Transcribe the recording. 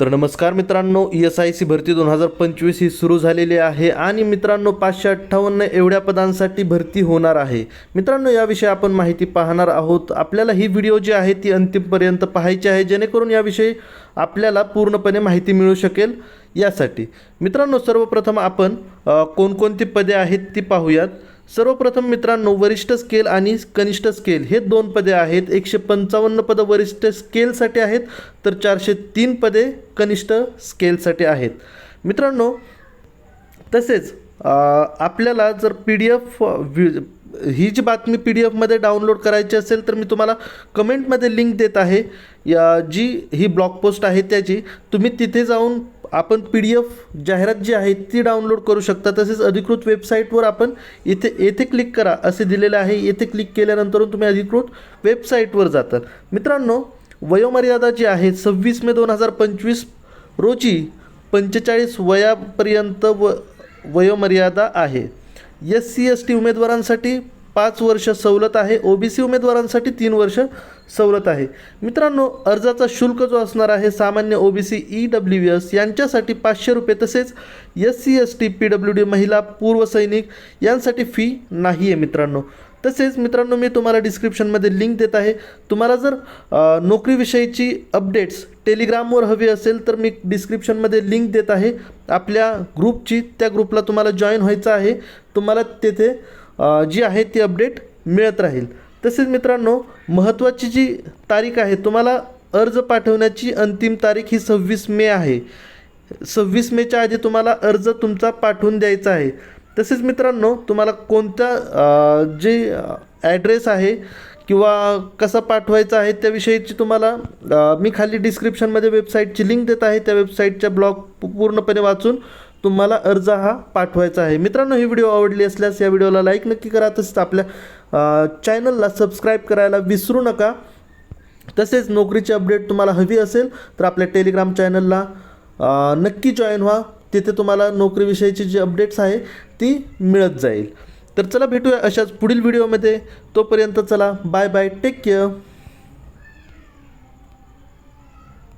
तर नमस्कार मित्रांनो ई एस आय सी भरती दोन हजार पंचवीस ही सुरू झालेली आहे आणि मित्रांनो पाचशे अठ्ठावन्न एवढ्या पदांसाठी भरती होणार आहे. मित्रांनो याविषयी आपण माहिती पाहणार आहोत. आपल्याला ही व्हिडिओ जी आहे ती अंतिमपर्यंत पाहायची आहे जेणेकरून याविषयी आपल्याला पूर्णपणे माहिती मिळू शकेल यासाठी. मित्रांनो सर्वप्रथम आपण कोणकोणती पदे आहेत ती पाहूयात. सर्वप्रथम मित्रांनो वरिष्ठ स्केल आणि कनिष्ठ स्केल हे दोन पदे आहेत. एकशे पंचावन्न पदं वरिष्ठ स्केलसाठी आहेत तर चारशे तीन पदे कनिष्ठ स्केलसाठी आहेत. मित्रांनो तसेच आपल्याला जर पी डी एफ ही जी बातमी पी डी एफमध्ये डाउनलोड करायची असेल तर मी तुम्हाला कमेंटमध्ये लिंक देत आहे. या जी ही ब्लॉग पोस्ट आहे त्याची तुम्ही तिथे जाऊन आपण पी डी एफ जाहिरात जी आहे ती डाउनलोड करू शकता. तसेच अधिकृत वेबसाईटवर आपण इथे येथे क्लिक करा असे दिलेले आहे. येथे क्लिक केल्यानंतर तुम्ही अधिकृत वेबसाईटवर जातात मित्रांनो वयोमर्यादा जी आहे सव्वीस मे दोन हजार पंचवीस रोजी पंचेचाळीस वयापर्यंत व वयोमर्यादा आहे. एस सी एस टी उमेदवारांसाठी पाच वर्ष सवलत आहे. ओ बी सी उमेदवारांसाठी तीन वर्ष सवलत आहे. मित्रांनो अर्जाचा शुल्क जो असणार आहे सामान्य O B C E W S यांच्यासाठी पाचशे रुपये तसेच S C S T P W D महिला पूर्वसैनिक यांसाठी फी नाही आहे मित्रांनो. तसेच मित्रांनो मी तुम्हाला डिस्क्रिप्शनमध्ये लिंक देत आहे. तुम्हाला जर नोकरीविषयीची अपडेट्स टेलिग्रामवर हवी असेल तर मी डिस्क्रिप्शनमध्ये लिंक देत आहे. आपल्या ग्रुपची त्या ग्रुपला तुम्हाला जॉईन व्हायचं आहे. तुम्हाला तेथे जी आहे ती अपडेट मिळत राहील. तसेच मित्रांनो महत्त्वाची जी तारीख आहे तुम्हाला अर्ज पाठवण्याची अंतिम तारीख ही सव्वीस मे आहे. सव्वीस मेच्या आधी तुम्हाला अर्ज तुमचा पाठवून द्यायचा आहे. तसेच मित्रांनो तुम्हाला कोणत्या जे ॲड्रेस आहे किंवा कसा पाठवायचा आहे त्याविषयीची तुम्हाला मी खाली डिस्क्रिप्शनमध्ये वेबसाईटची लिंक देत आहे. त्या वेबसाईटच्या ब्लॉग पूर्णपणे वाचून तुम्हाला अर्ज हा पाठवायचा आहे. मित्रांनो ही व्हिडिओ आवडली असल्यास या व्हिडिओला लाईक नक्की करा. तसेच आपल्या चॅनलला सबस्क्राईब करायला विसरू नका. तसेच नोकरीची अपडेट तुम्हाला हवी असेल तर आपल्या टेलिग्राम चॅनलला नक्की जॉईन व्हा. तिथे तुम्हाला नोकरीविषयीची जी अपडेट्स आहे ती मिळत जाईल. तर चला भेटूया अशाच पुढील व्हिडिओमध्ये तोपर्यंत चला बाय बाय टेक केअर